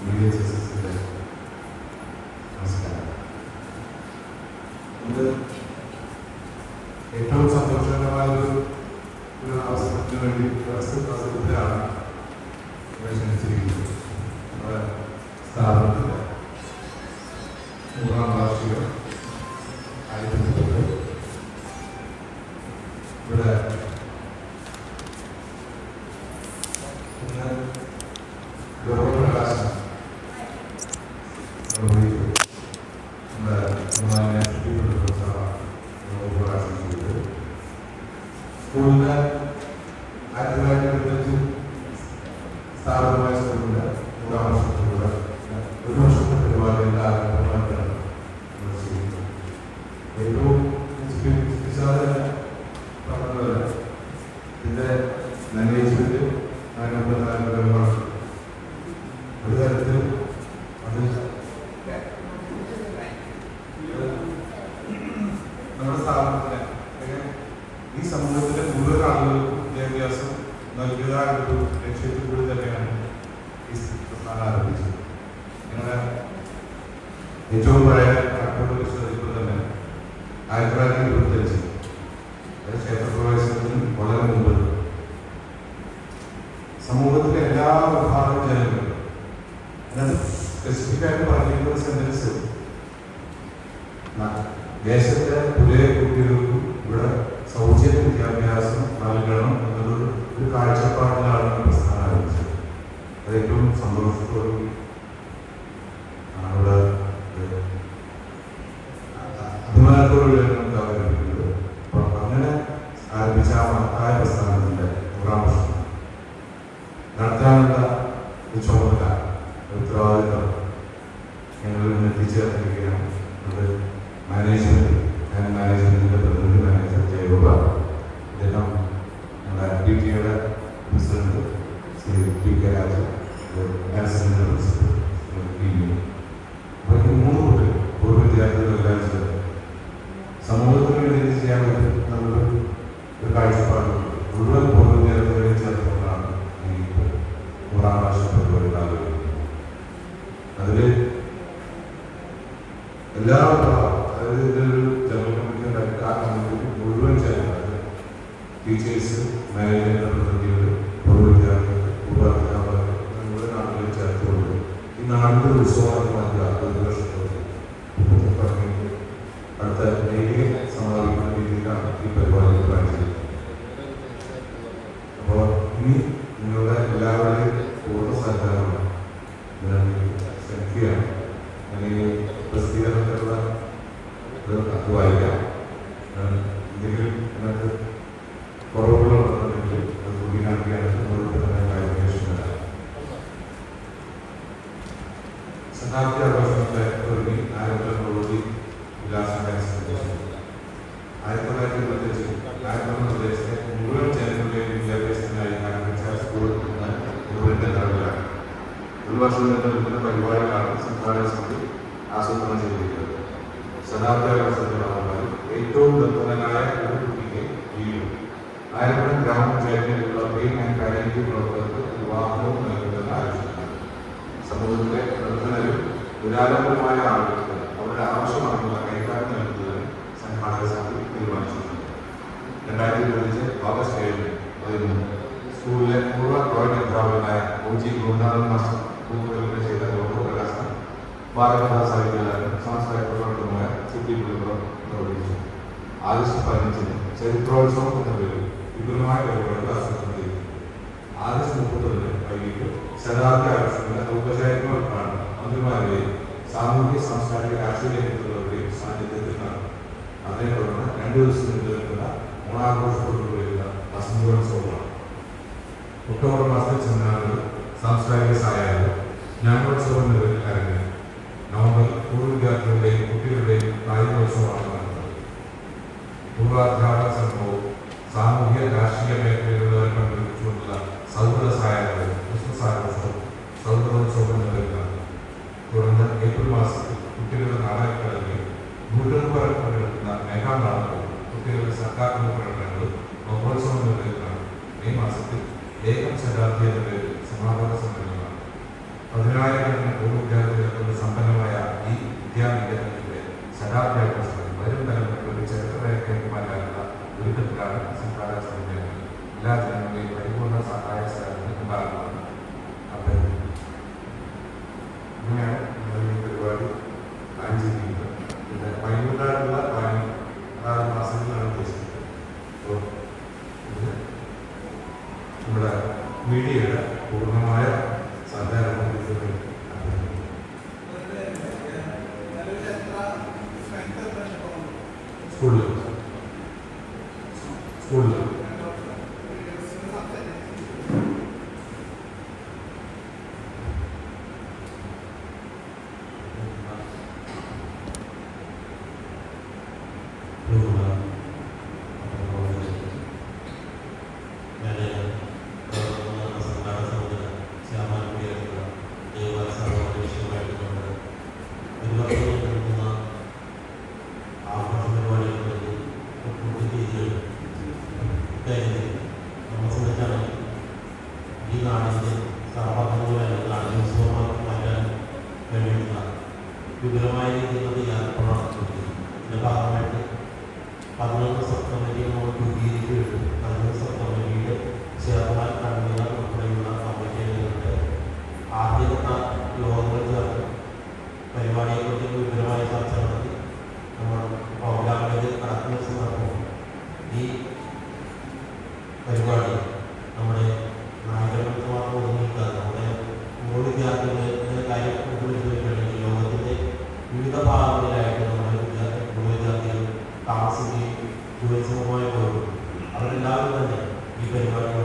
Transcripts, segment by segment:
Media സിസ്റ്റത്തിന്റെ നമസ്കാരം ബഹുമാന്യ ശ്രീ പ്രൊഫസർ ഗൗരവപ്രകാശനം ചെയ്തത് контроля അതിൽ എല്ലാ വിഭാഗം, അതായത് ഇതൊരു ജനറൽ മുഴുവൻ ചേർന്നത് ടീച്ചേഴ്സ് മാനേജ്മെന്റ് നിരാലംബരമായ ആളുകൾക്ക് അവരുടെ ആവശ്യമായിട്ടുള്ള കൈകാര്യം നൽകുന്നതിന് സംഘാടക സമിതി തീരുമാനിച്ചിട്ടുണ്ട്. രണ്ടായിരത്തി പതിനഞ്ച് ഓഗസ്റ്റ് ഏഴിന് പതിമൂന്ന് സ്കൂളിലെ പൂർവ ഡ്രോയിങ് അധ്യാപകനായ ഒ ജി ഗുരുനാഥൻ മാസ്റ്റർ പൂർവകൽപ്പന ചെയ്ത ലോകപ്രകാശനം ബാലകഥാ സാഹിത്യകാരൻ സാംസ്കാരിക പ്രവർത്തനമായ സിറ്റി പുലിപുറം നിർവഹിച്ചു. ആഗസ്റ്റ് പതിനഞ്ചിന് ചരിത്രോത്സവം എന്ന പേരിൽ വിപുലമായ പരിപാടികൾ ആസൂത്രണം ചെയ്തു. ആഗസ്റ്റ് മുപ്പത്തൊന്നിന് വൈകിട്ട് ശതാബ്ദി ആഘോഷങ്ങളുടെ ഔപചാരിക ഉദ്ഘാടനം മന്ത്രിമാരുടെയും സാമൂഹ്യ സാംസ്കാരിക രാഷ്ട്രീയ നേതൃത്വങ്ങളുടെയും സാന്നിധ്യത്തിൽ നടന്നു. അതേ തുടർന്ന് രണ്ടു ദിവസം നീണ്ടു നിൽക്കുന്ന വസന്തോത്സവമാണ്. ഒക്ടോബർ മാസത്തിൽ സെമിനാറുകൾ സാംസ്കാരിക സായാഹ്നം ജ്ഞാനോത്സവം എന്നിവയിൽ അരങ്ങേറി. നവംബറിൽ പൂർവ വിദ്യാർത്ഥികളുടെയും കുട്ടികളുടെയും കായികോത്സവമാണ് നടത്തുന്നത് പൂർവാധ്യാപക സംഘവും സാമൂഹ്യ രാഷ്ട്രീയ മേഖലയിലുള്ളവരെ പങ്കെടുപ്പിച്ചുകൊണ്ടുള്ള സൗഹൃദ സായാഹ്നവും ക്രിസ്മസ് ആഘോഷവും സൗഹൃദോത്സവം തുടർന്ന് ഏപ്രിൽ മാസത്തിൽ കുട്ടികളുടെ നാടകക്കളയിൽ ഭൂതമ്പറ പങ്കെടുക്കുന്ന മേഘാനാടകവും കുട്ടികളുടെ സർക്കാരിന്റെ പ്രകടനങ്ങളും മഹോത്സവം നിർവഹിക്കുന്നതാണ് മെയ് മാസത്തിൽ ഏകം ശതാബ്ദി എന്ന പേരിൽ സമാപന സമ്മേളനമാണ്. പതിനായിരക്കണക്കിന് ഓരോ കൂടുതൽ വിപുലമായിരിക്കുന്നത് ഞാൻ പ്രവർത്തിച്ചു ഇതിന്റെ ഭാഗമായിട്ട് പതിനൊന്ന് സപ്തമരിയെ നമ്മൾ രൂപീകരിക്കുകയുള്ളൂ പതിനൊന്ന് സപ്തമരിയുടെ ചെയർമാൻ even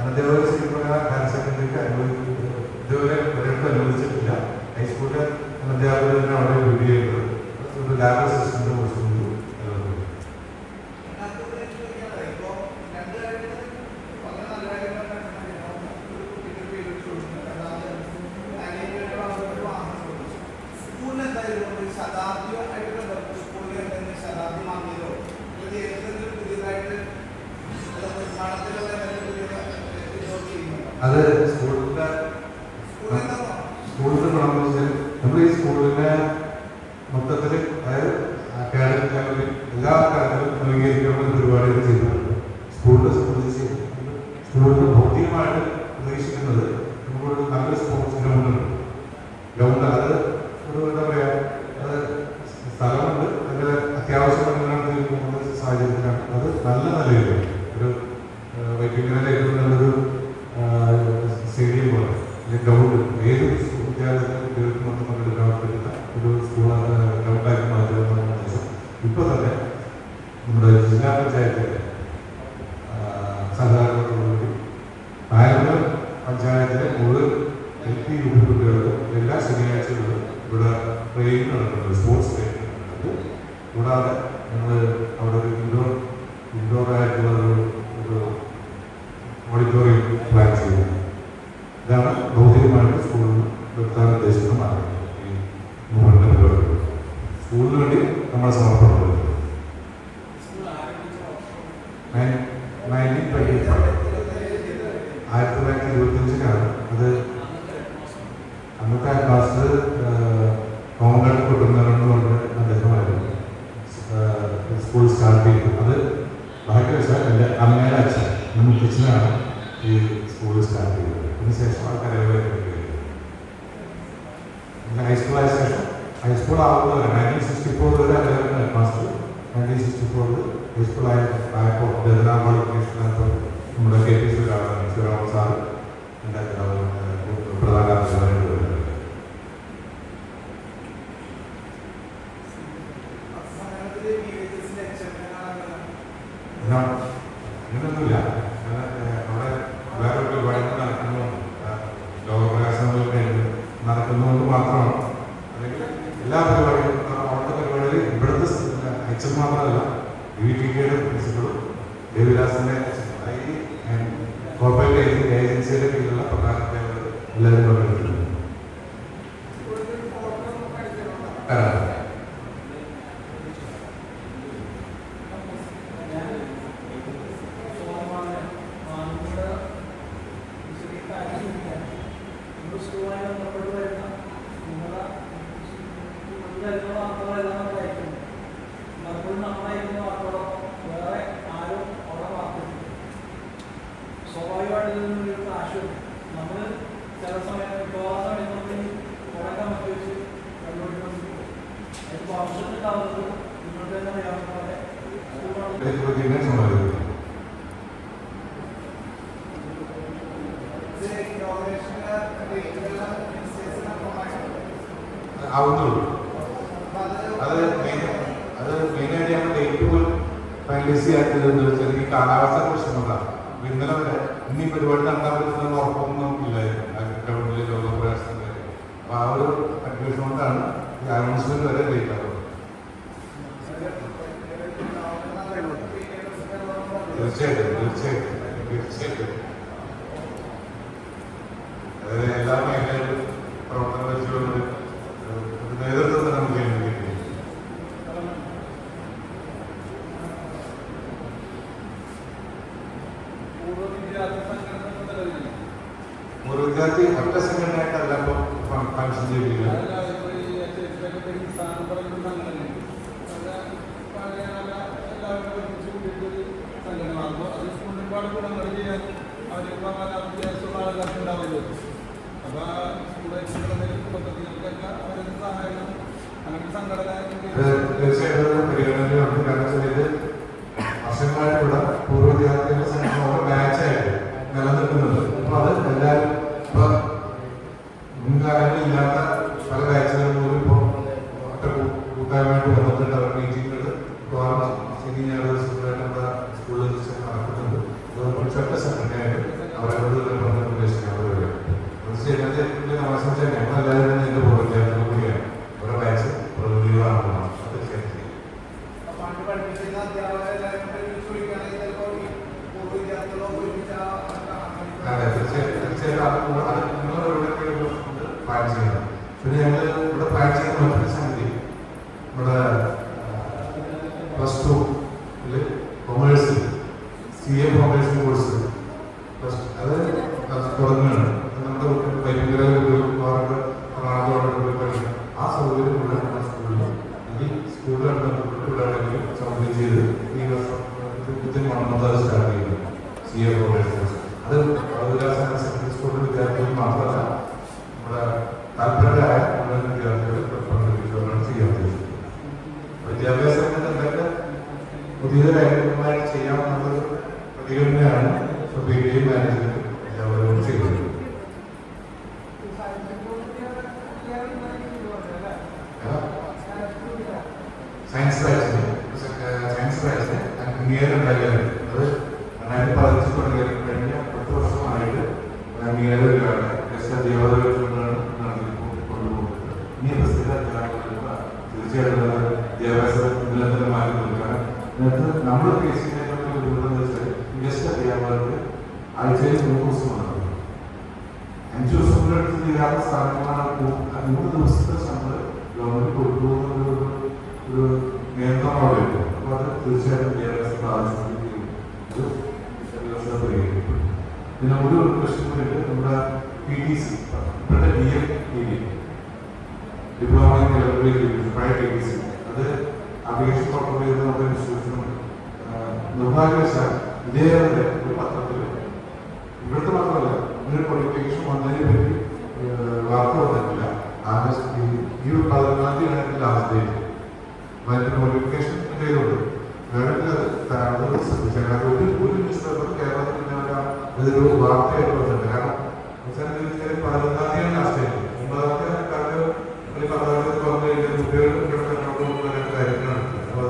അനന്തേവാദി ശ്രീകുമാര ഹയർ സെക്കൻഡറിക്ക് അനുവദിച്ചു ഇതുവരെ ഒരിടത്തും അനുവദിച്ചിട്ടില്ല. ഹൈസ്കൂളിൽ അനന്തേവാദി തന്നെ അവിടെ രൂപീകരിക്കുന്നത് ലാബ് സിസ്റ്റം സ്കൂളിനെ മൊത്തത്തിൽ അതായത് അക്കാഡമിക് ലെവലിൽ എല്ലാ കാര്യങ്ങളും ക്രമീകരിക്കാനുള്ള പരിപാടികൾ ചെയ്തിട്ടുണ്ട് സ്കൂളിന്റെ സാധാരണ ആരംഭ പഞ്ചായത്തിലെ മുഴുവൻ എൽ പി ഗ്രൂപ്പുകാർക്കും എല്ലാ ശനിയാഴ്ചകളും ഇവിടെ ട്രെയിനിങ് നടക്കുന്നുണ്ട്. സ്പോർട്സ് സ്ഥാപിക്കുന്നു അത് ഭാഗ്യവശാൽ എന്റെ അമ്മയുടെ അച്ഛൻ നമ്മൾ കിച്ചനാണ് ഈ സ്കൂൾ സ്റ്റാർട്ട് ചെയ്തത്. അതിനുശേഷം ആൾക്കാർ പിന്നെ ഹൈസ്കൂളായ ശേഷം ഹൈസ്കൂൾ ആകുന്നത് നയന്റീൻ സിക്സ്റ്റി ഫോർ വരെ അലവൻ മാസ്റ്റർ നയന്റീൻ സിക്സ്റ്റി ഫോറിൽ ഹൈസ്കൂൾ ആയ ആയപ്പോൾ ദരിദ്രാമ്പോൾ നമ്മുടെ K P Sreeraman Sreeraman sir എന്റെ പ്രധാന എന്നുള്ള ഉറപ്പൊന്നും നമുക്കില്ലായിരുന്നു ഗവൺമെന്റ് ജോബ് പ്രയാസത്തിന്റെ അപ്പോൾ ആ ഒരു അഡ്മിഷൻ കൊണ്ടാണ് ഈ അനൗൺസ്മെന്റ് വരെ ലേറ്റ് ആവുന്നത്. തീർച്ചയായിട്ടും തീർച്ചയായിട്ടും തീർച്ചയായിട്ടും. അതായത് എല്ലാ മേഖലകളിലും Vamos lá, one of those നിർഭാഗ്യവശാൽ ഇതേവരെ ഒരു പത്രത്തിൽ ഇവിടുത്തെ മാത്രമല്ല ഒരു പൊളിറ്റിക്സും വന്നതിനെ പറ്റി വാർത്ത വന്നിട്ടില്ല. ആഗസ്റ്റ് ഈ പതിനൊന്നാം തീയതി ആയിട്ടില്ല അവസ്ഥയിൽ വലിയ പൊളിഫിക്കേഷൻ ചെയ്തുകൊണ്ട്. വേണമെങ്കിൽ അത് ശ്രദ്ധിച്ചാൽ കാരണം ഒരു ഒരു ന്യൂസ് പേപ്പർ കേരളത്തിൽ ഇതൊരു വാർത്തയായിട്ട് വന്നിട്ടുണ്ട്. കാരണം പതിനൊന്നാം തീയതി ലാസ്റ്റ് ഒമ്പതാം തീയതി പതിനാറ് തുറന്നു കഴിഞ്ഞാൽ കാര്യങ്ങൾ അപ്പോൾ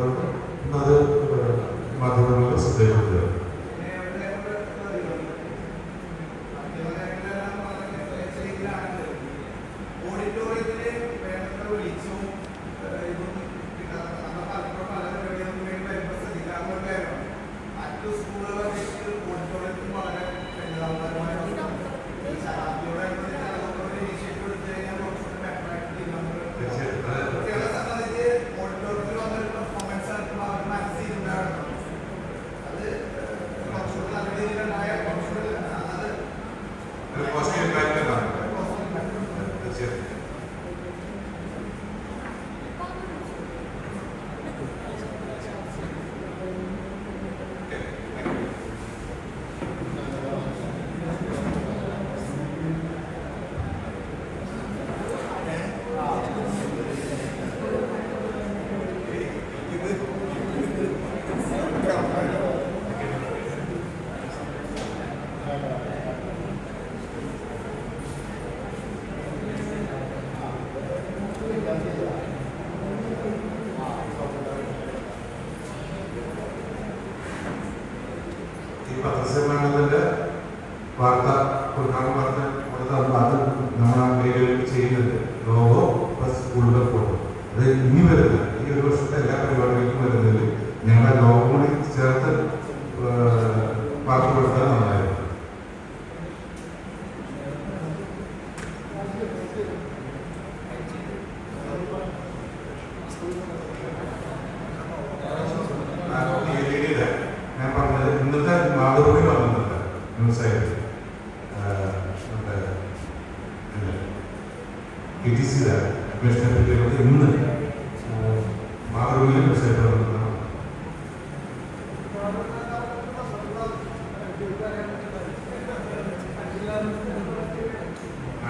കൂടുതൽ പോകും അത് ഇനി വരുന്ന ഈ ഒരു വർഷത്തെ എല്ലാ പരിപാടികളും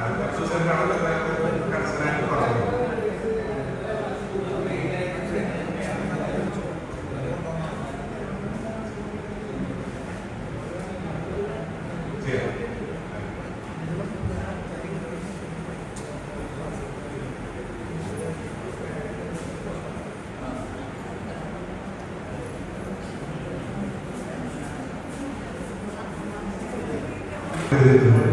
Gracias. Amém.